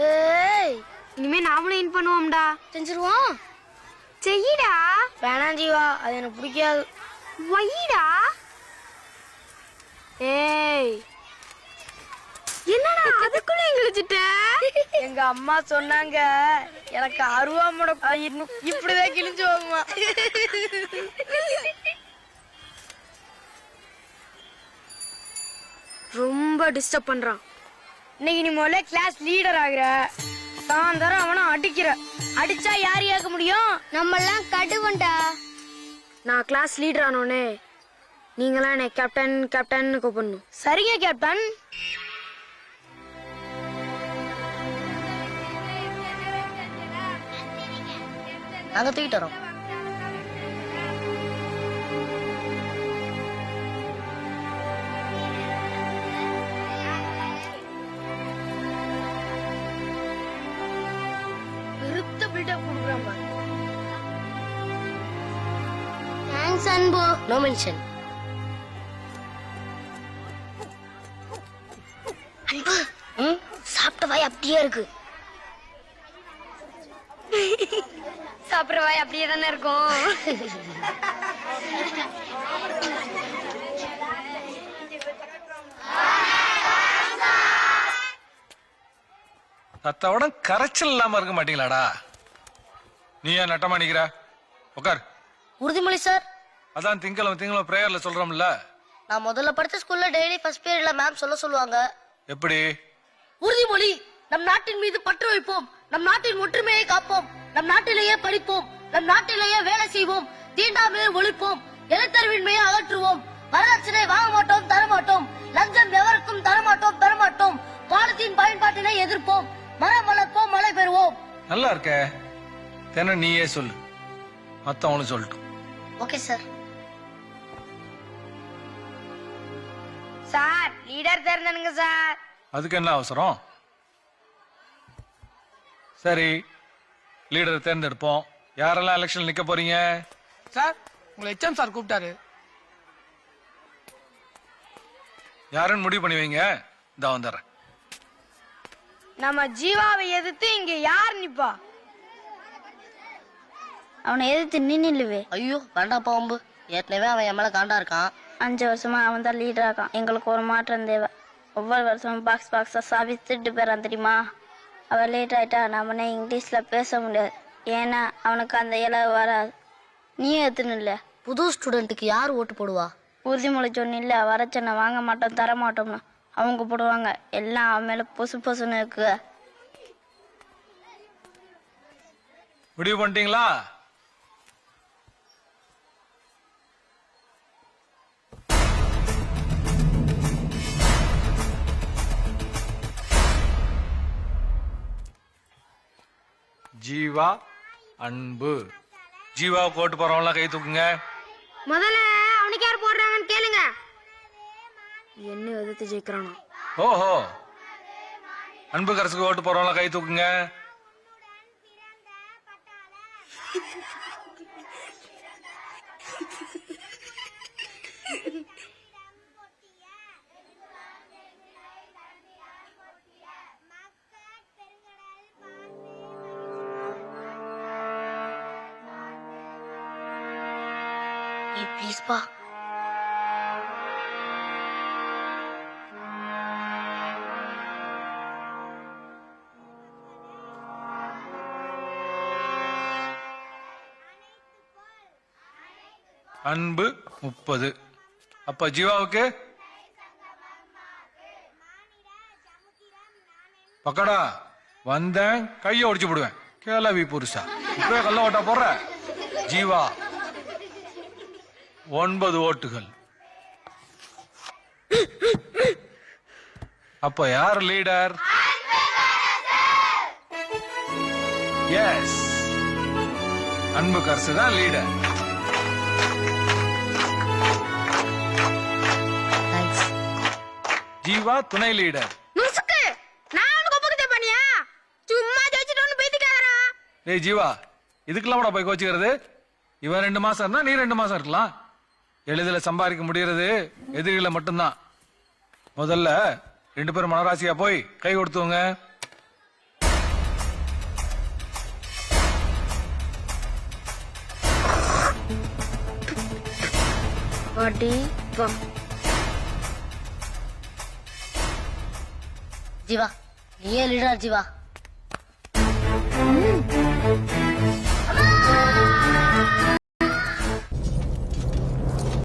ஏய். இனிமே நாமளும் இன் பண்ணுவோம்டா. செஞ்சிருவோம். செய்யிடா. வேணாம் ஜீவா அது எனக்கு பிடிக்காது. வைடா. ஏய். என்னடா அதுக்குள்ள எங்கிழிச்சிட்ட எங்க அம்மா சொன்னாங்க எனக்கு அருவாமோட பயிர்னு இப்படிதான் கிழிஞ்சு போகுமா? ரொம்ப டிஸ்டர்ப் பண்றான். இன்னைக்கு நீ முதல்ல கிளாஸ் லீடர் ஆகுற. சாயந்தரம் அவனை அடிக்கிற. அடிச்சா யார் ஏற்க முடியும்? நம்ம எல்லாம் கடுவன்டா நான் கிளாஸ் லீடர் ஆனோனே நீங்களாம் என்னை கேப்டன் கேப்டன் கூப்பிடணும். சரிங்க கேப்டன் நாங்க தூக்கிட்டு வரோம். தேங்க்ஸ் அன்பு நோ மென்ஷன் அன்பு சாப்பிட்ட வாய் அப்படியே இருக்கு. சாப்பிடுற வாய் அப்படியே தானே இருக்கும். அத்தோட கரைச்சல் இல்லாம இருக்க மாட்டீங்களாடா? நீ ஏன் நட்டமா நிக்கிற? உட்கார் உறுதிமொழி சார் அதான் திங்களம் திங்களம் பிரேயர்ல சொல்றோம்ல. நான் முதல்ல படிச்ச ஸ்கூல்ல டெய்லி ஃபர்ஸ்ட் பீரியட்ல மேம் சொல்ல சொல்லுவாங்க. எப்படி? உறுதிமொழி நம் நாட்டின் மீது பற்று வைப்போம். நம் நாட்டின் ஒற்றுமையை காப்போம். நம் நாட்டிலேயே படிப்போம். நம் நாட்டிலேயே வேலை செய்வோம். தீண்டாமையை ஒழிப்போம். எழுத்தறிவின்மையை அகற்றுவோம். வரதட்சணை வாங்க மாட்டோம் தர மாட்டோம். லஞ்சம் எவருக்கும் தர மாட்டோம் பெற மாட்டோம். பாலத்தின் பயன்பாட்டினை எதிர்ப்போம். மரம் வளர்ப்போம் மழை பெறுவோம். நல்லா இருக்க. தென நீயே சொல்லு. மத்தவனும் சொல்லட்டும். Okay sir. சார் லீடர் தேர்ந்தனுங்க சார். அதுக்கு என்ன அவசரம்? சரி லீடரை தேர்ந்தெடுப்போம். யாரெல்லாம் எலெக்ஷன் நிக்க போறீங்க? சார் உங்களை ஹெச்எம் சார் கூப்பிட்டாரு. யாருன்னு முடிவு பண்ணி வைங்க. இந்த வந்துடுறேன். நம்ம ஜீவாவை எதிர்த்து இங்க யார் நிப்பா? அவனை எதிர்த்து நீ நில்லுவே. ஐயோ வேண்டாம் பாம்பு ஏற்கனவே அவன் என் மேல காண்டா இருக்கான். அஞ்சு வருஷமா அவன் தான் லீடர் ஆகான். எங்களுக்கு ஒரு மாற்றம் தேவை. ஒவ்வொரு வருஷமும் பாக்ஸ் பாக்ஸா சாவி திட்டு தெரியுமா? அவன் லேட் ஆயிட்டா நம்மனே இங்கிலீஷ்ல பேச முடியாது. ஏன்னா அவனுக்கு அந்த இலவு வராது. நீ எத்தனை இல்லை. புது ஸ்டூடெண்ட்டுக்கு யார் ஓட்டு போடுவா? உறுதிமொழி சொன்னில்ல வரச்சனை வாங்க மாட்டோம் தர மாட்டோம்னு. அவங்க போடுவாங்க. எல்லாம் அவன் மேல பொசு பொசுன்னு இருக்கு முடிவு பண்ணிட்டீங்களா? ஜீவா அன்பு. ஜீவா கோட்டு போறவங்களாம் கை தூக்குங்க. முதல்ல அவனுக்கு யார் போடுறாங்கன்னு கேளுங்க. என்ன எதிர்த்து ஜெயிக்கிறானோ. ஓஹோ. அன்பு கரசுக்கு ஓட்டு போறவங்களாம் கை தூக்குங்க. ஏய் И பா அன்பு முப்பது. அப்ப ஜீவாவுக்கு? பக்கடா வந்தேன் கைய ஒடிச்சு போடுவேன். கேளவி புருஷா. இப்பவே கல்ல ஓட்டா போடுற? ஜீவா. ஒன்பது ஓட்டுகள். அப்ப யார் லீடர்? எஸ் அன்பு கரசு தான் லீடர். ஜீவா துணை லீடர். முசுக்கு நான் உனக்கு ஒப்புக்கிட்ட பண்ணியா? சும்மா ஜெயிச்சுட்டு ஒன்று பேசிக்காதரா டேய் ஜீவா இதுக்கெல்லாம் கூட போய் கோச்சிக்கிறது? இவன் ரெண்டு மாசம் இருந்தா நீ ரெண்டு மாசம் இருக்கலாம். எளிதில் சம்பாதிக்க முடியறது எதிரிகளை மட்டும்தான். முதல்ல ரெண்டு பேரும் மனராசியா போய் கை கொடுத்துவங்க ஜீவா நீயே லீடர் ஜீவா.